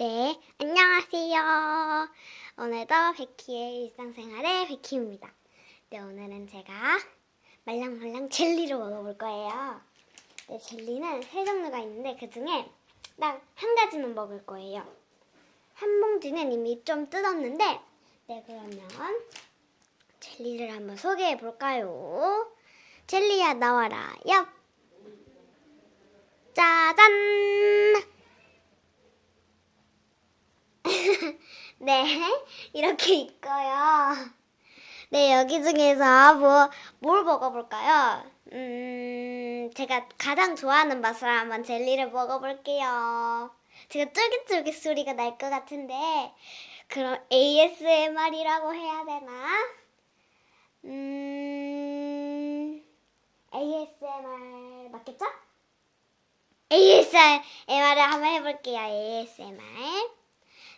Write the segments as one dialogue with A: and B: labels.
A: 네, 안녕하세요. 오늘도 베키의 일상생활의 베키입니다. 네, 오늘은 제가 말랑말랑 젤리를 먹어볼 거예요. 네, 젤리는 세 종류가 있는데 그 중에 딱 한 가지만 먹을 거예요. 한 봉지는 이미 좀 뜯었는데, 네, 그러면 젤리를 한번 소개해 볼까요? 젤리야 나와라, 얍! 짜잔! 네, 이렇게 있고요. 네, 여기 중에서 뭐, 뭘 먹어볼까요? 음, 제가 가장 좋아하는 맛을 한번 젤리를 먹어볼게요. 제가 쫄깃쫄깃 소리가 날 것 같은데, 그럼 ASMR이라고 해야 되나? 음, ASMR 맞겠죠? ASMR을 한번 해볼게요. ASMR.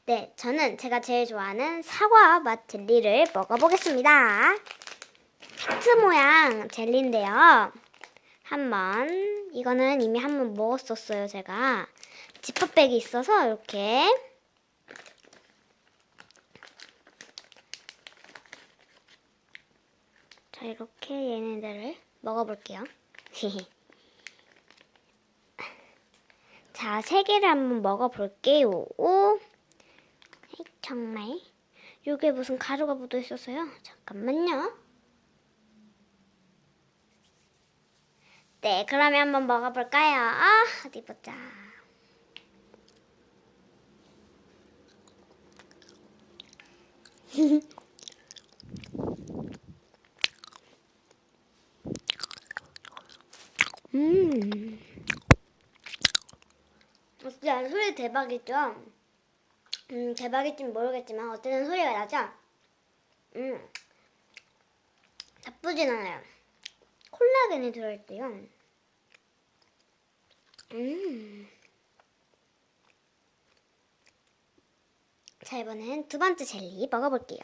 A: 네, 저는 제가 제일 좋아하는 사과 맛 젤리를 먹어보겠습니다. 하트 모양 젤리인데요. 한번 이거는 이미 한 번 먹었었어요, 제가. 지퍼백이 있어서 이렇게 자, 이렇게 얘네들을 먹어볼게요. 자, 세 개를 한번 먹어볼게요. 에이, 정말. 요게 무슨 가루가 묻어 있었어요? 잠깐만요. 네, 그러면 한번 먹어볼까요? 아, 어디 보자. 음. 진짜 소리 대박이죠? 음, 대박일진 모르겠지만 어쨌든 소리가 나죠? 음, 나쁘진 않아요. 콜라겐이 들어있대요. 음. 자, 이번엔 두 번째 젤리 먹어볼게요.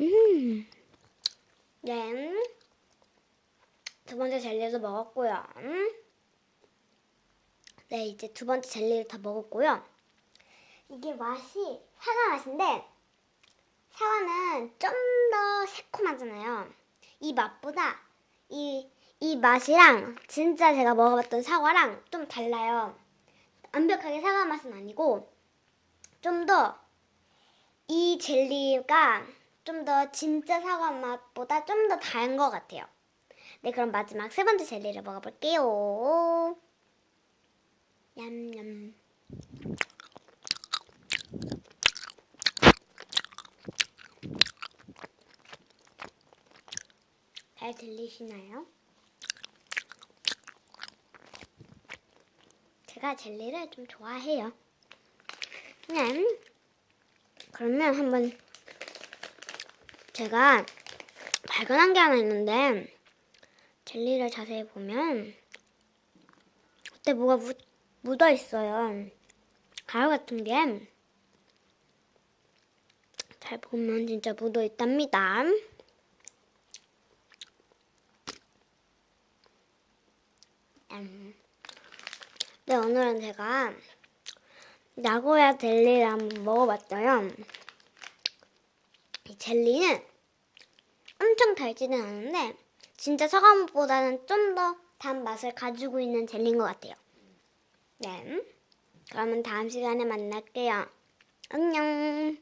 A: 음. 네. 두 번째 젤리도 먹었고요. 음. 네, 이제 두 번째 젤리를 다 먹었고요. 이게 맛이 사과 맛인데 사과는 좀 더 새콤하잖아요. 이 맛보다 이, 이 맛이랑 진짜 제가 먹어봤던 사과랑 좀 달라요. 완벽하게 사과 맛은 아니고 좀 더 이 젤리가 좀 더 진짜 사과 맛보다 좀 더 단 것 같아요. 네, 그럼 마지막 세 번째 젤리를 먹어볼게요. 냠냠. 잘 들리시나요? 제가 젤리를 좀 좋아해요. 네. 그러면 한번 제가 발견한 게 하나 있는데 젤리를 자세히 보면 그때 뭐가 묻, 묻어 있어요. 가루 같은 게 잘 보면 진짜 묻어 있답니다. 음. 네, 오늘은 제가 나고야 젤리를 한번 먹어봤어요. 이 젤리는 엄청 달지는 않은데 진짜 사과맛보다는 좀 더 단 맛을 가지고 있는 젤리인 것 같아요. 네. 그러면 다음 시간에 만날게요. 안녕.